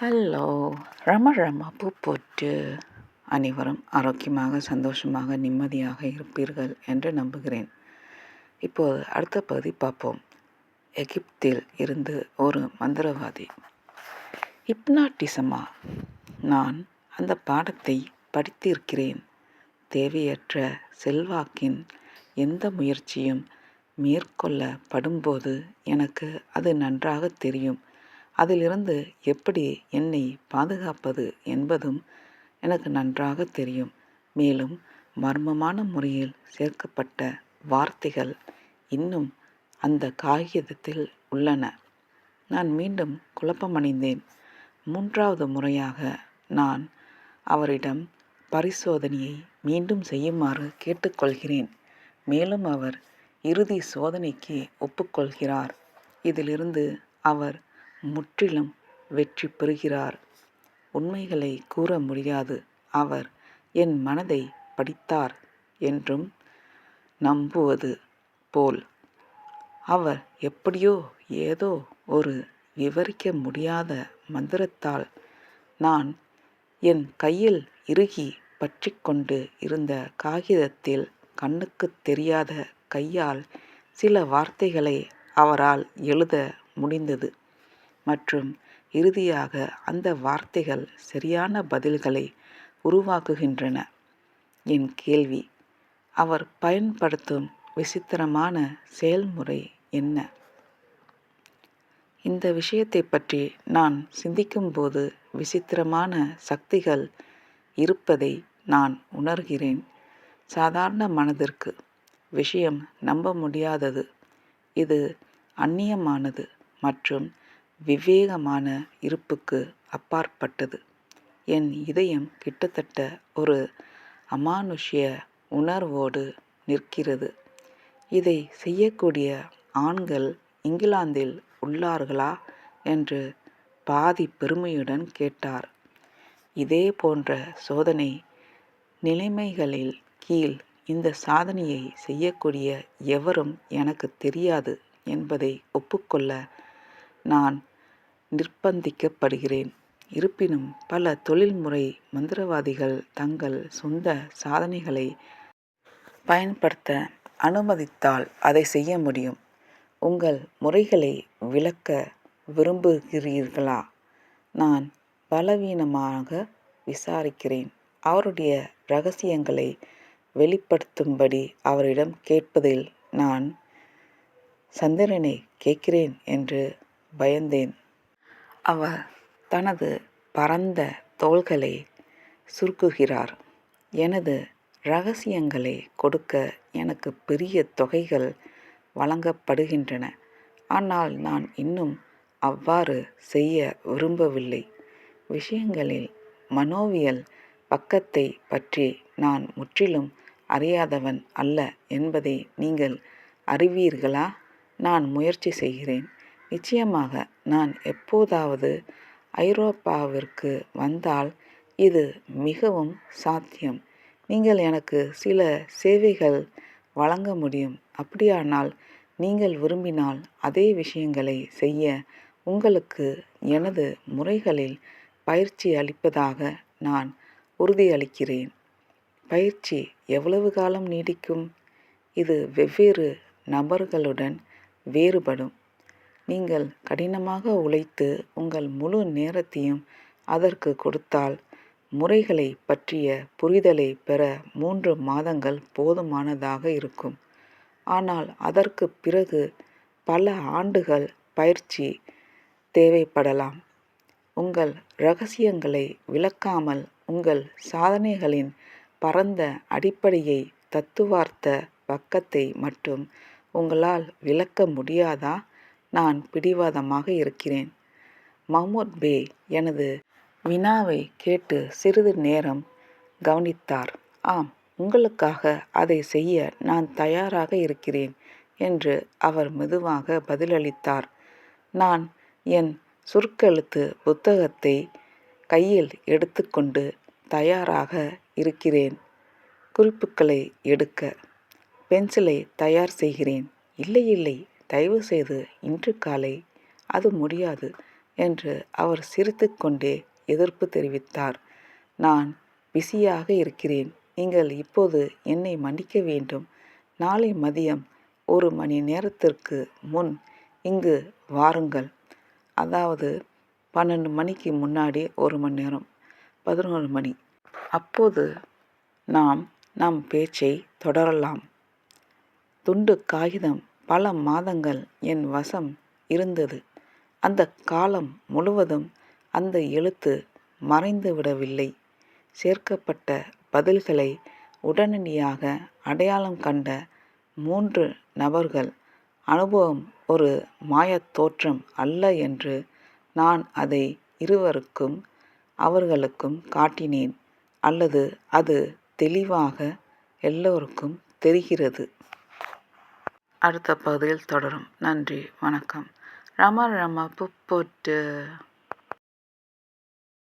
Hello. ரம ரம பூ போட்டு. அனைவரும் ஆரோக்கியமாக சந்தோஷமாக நிம்மதியாக இருப்பீர்கள் என்று நம்புகிறேன். இப்போது அடுத்த பகுதி பார்ப்போம். எகிப்தில் இருந்து ஒரு மந்திரவாதி. ஹிப்னாட்டிசமா நான் அந்த பாடத்தை படித்திருக்கிறேன். தேவையற்ற செல்வாக்கின் எந்த முயற்சியும் மேற்கொள்ளப்படும்போது எனக்கு அது நன்றாக தெரியும். அதிலிருந்து எப்படி என்னை பாதுகாப்பது என்பதும் எனக்கு நன்றாக தெரியும். மேலும் மர்மமான முறையில் சேர்க்கப்பட்ட வார்த்தைகள் இன்னும் அந்த காகிதத்தில் உள்ளன. நான் மீண்டும் குழப்பமடைந்தேன். மூன்றாவது முறையாக நான் அவரிடம் பரிசோதனையை மீண்டும் செய்யுமாறு கேட்டுக்கொள்கிறேன். மேலும் அவர் இறுதி சோதனைக்கு ஒப்புக்கொள்கிறார். இதிலிருந்து அவர் முற்றிலும் வெற்றி பெறுகிறார். உண்மைகளை கூற முடியாது. அவர் என் மனதை படித்தார் என்றும் நம்புவது போல். அவர் எப்படியோ ஏதோ ஒரு விவரிக்க முடியாத மந்திரத்தால் நான் என் கையில் இறுகி பற்றி கொண்டு இருந்த காகிதத்தில் கண்ணுக்கு தெரியாத கையால் சில வார்த்தைகளை அவரால் எழுத முடிந்தது. மற்றும் இறுதியாக அந்த வார்த்தைகள் சரியான பதில்களை உருவாக்குகின்றன. என் கேள்வி அவர் பயன்படுத்தும் விசித்திரமான செயல்முறை என்ன? இந்த விஷயத்தை பற்றி நான் சிந்திக்கும்போது விசித்திரமான சக்திகள் இருப்பதை நான் உணர்கிறேன். சாதாரண மனதிற்கு விஷயம் நம்ப முடியாதது. இது அந்நியமானது மற்றும் விவேகமான இருப்புக்கு அப்பாற்பட்டது. என் இதயம் கிட்டத்தட்ட ஒரு அமானுஷ்ய உணர்வோடு நிற்கிறது. இதை செய்யக்கூடிய ஆண்கள் இங்கிலாந்தில் உள்ளார்களா? என்று பாதி பெருமையுடன் கேட்டார். இதே போன்ற சோதனை நிலைமைகளில் கீழ் இந்த சாதனையை செய்யக்கூடிய எவரும் எனக்கு தெரியாது என்பதை ஒப்புக்கொள்ள நான் நிர்பந்திக்கப்படுகிறேன். இருப்பினும் பல தொழில்முறை மந்திரவாதிகள் தங்கள் சொந்த சாதனைகளை பயன்படுத்த அனுமதித்தால் அதை செய்ய முடியும். உங்கள் முறைகளை விளக்க விரும்புகிறீர்களா? நான் பலவீனமாக விசாரிக்கிறேன். அவருடைய ரகசியங்களை வெளிப்படுத்தும்படி அவரிடம் கேட்பதில் நான் சந்திரனை கேட்கிறேன் என்று பயந்தேன். அவர் தனது பரந்த தோள்களை சுருக்குகிறார். எனது ரகசியங்களை கொடுக்க எனக்கு பெரிய தொகைகள் வழங்கப்படுகின்றன. ஆனால் நான் இன்னும் அவ்வாறு செய்ய விரும்பவில்லை. விஷயங்களில் மனோவியல் பக்கத்தை பற்றி நான் முற்றிலும் அறியாதவன் அல்ல என்பதை நீங்கள் அறிவீர்களா? நான் முயற்சி செய்கிறேன். நிச்சயமாக நான் எப்போதாவது ஐரோப்பாவிற்கு வந்தால் இது மிகவும் சாத்தியம். நீங்கள் எனக்கு சில சேவைகள் வழங்க முடியும். அப்படியானால் நீங்கள் விரும்பினால் அதே விஷயங்களை செய்ய உங்களுக்கு எனது முறைகளில் பயிற்சி அளிப்பதாக நான் உறுதியளிக்கிறேன். பயிற்சி எவ்வளவு காலம் நீடிக்கும்? இது வெவ்வேறு நபர்களுடன் வேறுபடும். நீங்கள் கடினமாக உழைத்து உங்கள் முழு நேரத்தையும் அதற்கு கொடுத்தால் முறைகளை பற்றிய புரிதலை பெற மூன்று மாதங்கள் போதுமானதாக இருக்கும். ஆனால் அதற்கு பிறகு பல ஆண்டுகள் பயிற்சி தேவைப்படலாம். உங்கள் ரகசியங்களை விளக்காமல் உங்கள் சாதனைகளின் பரந்த அடிப்படையை தத்துவார்த்த பக்கத்தை மட்டும் உங்களால் விளக்க முடியாதா? நான் பிடிவாதமாக இருக்கிறேன். மஹ்மூத் பே எனது வினாவை கேட்டு சிறிது நேரம் கவனித்தார். ஆம் உங்களுக்காக அதை செய்ய நான் தயாராக இருக்கிறேன் என்று அவர் மெதுவாக பதிலளித்தார். நான் என் சுருக்கெழுத்து புத்தகத்தை கையில் எடுத்துக்கொண்டு தயாராக இருக்கிறேன். குறிப்புகளை எடுக்க பென்சிலை தயார் செய்கிறேன். இல்லை இல்லை. தயவுசெய்து இன்று காலை அது முடியாது என்று அவர் சிரித்துக்கொண்டே எதிர்ப்பு தெரிவித்தார். நான் பிஸியாக இருக்கிறேன். நீங்கள் இப்போது என்னை மன்னிக்க வேண்டும். நாளை மதியம் ஒரு மணி நேரத்திற்கு முன் இங்கு வாருங்கள். அதாவது பன்னெண்டு மணிக்கு முன்னாடி ஒரு மணி நேரம். பதினோரு மணி. அப்போது நாம் நம் பேச்சை தொடரலாம். துண்டு காகிதம் பல மாதங்கள் என் வசம் இருந்தது. அந்த காலம் முழுவதும் அந்த எழுத்து மறைந்து விடவில்லை. சேர்க்கப்பட்ட பதில்களை உடனடியாக அடையாளம் கண்ட மூன்று நபர்கள் அனுபவம் ஒரு மாயத் தோற்றம் அல்ல என்று நான் அதை இருவருக்கும் அவர்களுக்கும் காட்டினேன். அல்லது அது தெளிவாக எல்லோருக்கும் தெரிகிறது. அடுத்த பகுதியில் தொடரும். நன்றி வணக்கம். ரம ரம புப்பொட்டு